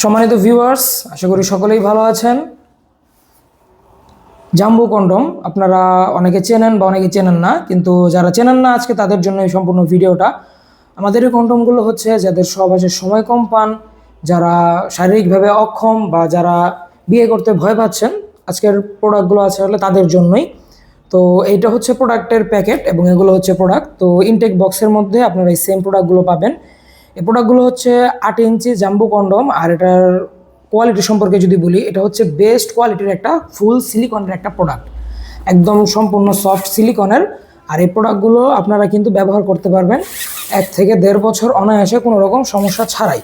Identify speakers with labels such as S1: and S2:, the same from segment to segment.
S1: সম্মানিত ভিউয়ার্স আশা করি সকলেই ভালো আছেন। জাম্বু কন্ডম, আপনারা অনেকে চেনেন বা অনেকে চেনেন না, কিন্তু যারা চেনেন না আজকে তাদের জন্য এই সম্পূর্ণ ভিডিওটা। আমাদের এই কন্ডমগুলো হচ্ছে যাদের সহবাসের সময় কম পান, যারা শারীরিকভাবে অক্ষম বা যারা বিয়ে করতে ভয় পাচ্ছেন, আজকের প্রোডাক্টগুলো আছে হলে তাদের জন্যই। তো এইটা হচ্ছে প্রোডাক্টের প্যাকেট এবং এগুলো হচ্ছে প্রোডাক্ট তো ইনটেক বক্সের মধ্যে আপনারা এই সেম প্রোডাক্টগুলো পাবেন। এই প্রোডাক্টগুলো হচ্ছে আট ইঞ্চি জাম্বু কন্ডম, আর এটার কোয়ালিটি সম্পর্কে যদি বলি, এটা হচ্ছে বেস্ট কোয়ালিটির একটা ফুল সিলিকনের একটা প্রোডাক্ট একদম সম্পূর্ণ সফট সিলিকনের আর এই প্রোডাক্টগুলো আপনারা কিন্তু ব্যবহার করতে পারবেন এক থেকে দেড় বছর অনায়াসে কোনো রকম সমস্যা ছাড়াই।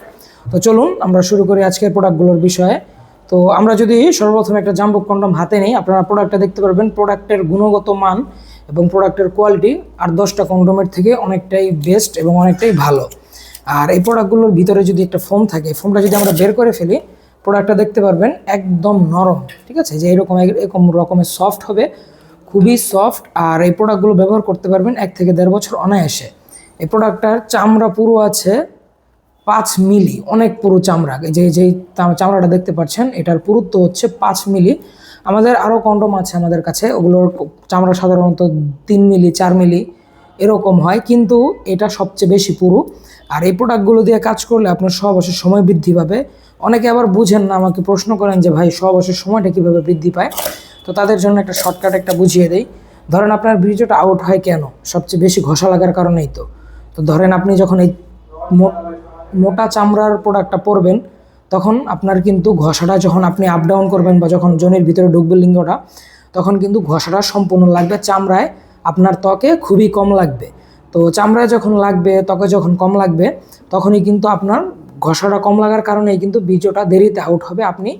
S1: তো চলুন, আমরা শুরু করি আজকের প্রোডাক্টগুলোর বিষয়ে। তো আমরা যদি সর্বপ্রথম একটা জাম্বু কন্ডম হাতে নিই, আপনারা প্রোডাক্টটা দেখতে পারবেন প্রোডাক্টের গুণগত মান এবং প্রোডাক্টের কোয়ালিটি আর দশটা কন্ডমের থেকে অনেকটাই বেস্ট এবং অনেকটাই ভালো। আর এই প্রোডাক্টগুলোর ভিতরে যদি একটা ফোম থাকে ফোমটা যদি আমরা বের করে ফেলি প্রোডাক্টটা দেখতে পারবেন একদম নরম, ঠিক আছে? যে এরকম এরকম রকমের সফট হবে, খুবই সফট আর এই প্রোডাক্টগুলো ব্যবহার করতে পারবেন এক থেকে দেড় বছর অনায়াসে। এই প্রোডাক্টটার চামড়া পুরো আছে পাঁচ মিলি, অনেক পুরো চামড়া। যে যেই চামড়াটা দেখতে পাচ্ছেন, এটার পুরুত্ব হচ্ছে পাঁচ মিলি। আমাদের আরও কন্ডম আছে আমাদের কাছে, ওগুলোর চামড়া সাধারণত তিন মিলি, চার মিলি। এরকম হয়, কিন্তু এটা সবচেয়ে বেশি পুরু। আর এই প্রোডাক্টগুলো দিয়ে কাজ করলে আপনার সহবাসের সময় বৃদ্ধি পাবে। অনেকে আবার বুঝেন না, আমাকে প্রশ্ন করেন যে, ভাই, সহবাসের সময়টা কীভাবে বৃদ্ধি পায়? তো তাদের জন্য একটা শর্টকাট একটা বুঝিয়ে দেই। ধরেন আপনার বীর্যটা আউট হয় কেন? সবচেয়ে বেশি ঘষা লাগার কারণেই তো। তো ধরেন আপনি যখন এই মোটা চামড়ার প্রোডাক্টটা পরবেন, তখন আপনার কিন্তু ঘষাটা যখন আপনি আপ ডাউন করবেন বা যখন জনের ভিতরে ঢুকবে লিঙ্গটা, তখন কিন্তু ঘষাটা সম্পূর্ণ লাগবে চামড়ায়। আপনার ত্বকে খুবই কম লাগবে। তো চামড়ায় যখন লাগবে, ত্বকে যখন কম লাগবে, তখনই কিন্তু আপনার ঘষাটা কম লাগার কারণেই কিন্তু বীর্যটা দেরিতে আউট হবে, আপনি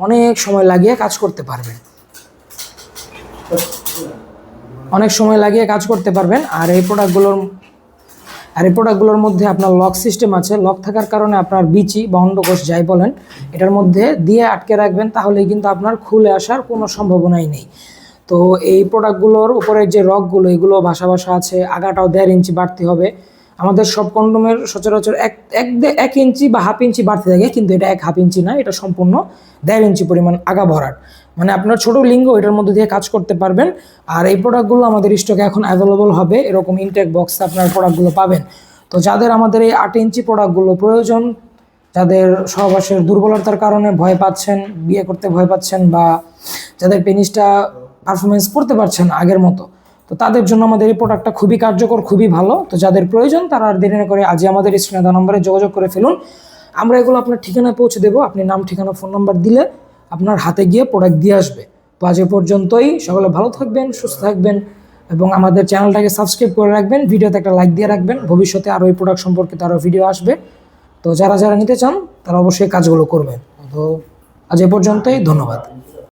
S1: অনেক সময় লাগিয়ে কাজ করতে পারবেন। অনেক সময় লাগিয়ে কাজ করতে পারবেন, আর এই প্রোডাক্টগুলোর আর এই প্রোডাক্টগুলোর মধ্যে আপনার লক সিস্টেম আছে। লক থাকার কারণে আপনার বিচি বা অন্ডকোষ যাই বলেন, এটার মধ্যে দিয়ে আটকে রাখবেন, তাহলেই কিন্তু আপনার খুলে আসার কোনো সম্ভাবনাই নেই। তো এই প্রোডাক্টগুলোর উপরে যে রকগুলো এগুলো ভাসা ভাসা আছে, আগাটাও দেড় ইঞ্চি বাড়তি হবে। আমাদের সব কন্ডোমের সচরাচর এক এক এক ইঞ্চি বা হাফ ইঞ্চি বাড়তে থাকে, কিন্তু এটা এক হাফ ইঞ্চি না, এটা সম্পূর্ণ দেড় ইঞ্চি পরিমাণ আগা ভরাট। মানে আপনার ছোট লিঙ্গ, এটার মধ্যে দিয়ে কাজ করতে পারবেন। আর এই প্রোডাক্টগুলো আমাদের স্টকে এখন অ্যাভেলেবল হবে, এরকম ইনটেক বক্সে আপনার প্রোডাক্টগুলো পাবেন। তো যাদের আমাদের এই আট ইঞ্চি প্রোডাক্টগুলো প্রয়োজন, যাদের সহবাসের দুর্বলতার কারণে ভয় পাচ্ছেন, বিয়ে করতে ভয় পাচ্ছেন, বা যাদের পেনিসটা পারফরমেন্স করতে পারছেন না আগের মতো। তো তাদের জন্য আমাদের এই প্রোডাক্টটা খুবই কার্যকর, খুবই ভালো। তো যাদের প্রয়োজন তারা আর দেরি না করে আজই আমাদের স্ক্রিনে দেওয়া নম্বরে যোগাযোগ করে ফেলুন। আমরা এগুলো আপনার ঠিকানায় পৌঁছে দেবো। আপনি নাম, ঠিকানা ফোন নাম্বার দিলে আপনার হাতে গিয়ে প্রোডাক্ট দিয়ে আসবে। তো আজ পর্যন্তই। সকলে ভালো থাকবেন, সুস্থ থাকবেন এবং আমাদের চ্যানেলটাকে সাবস্ক্রাইব করে রাখবেন। ভিডিওতে একটা লাইক দিয়ে রাখবেন। ভবিষ্যতে আরও এই প্রোডাক্ট সম্পর্কিত আরও ভিডিও আসবে। তো যারা যারা নিতে চান তারা অবশ্যই কাজগুলো করবেন। তো আজ এ পর্যন্তই। ধন্যবাদ।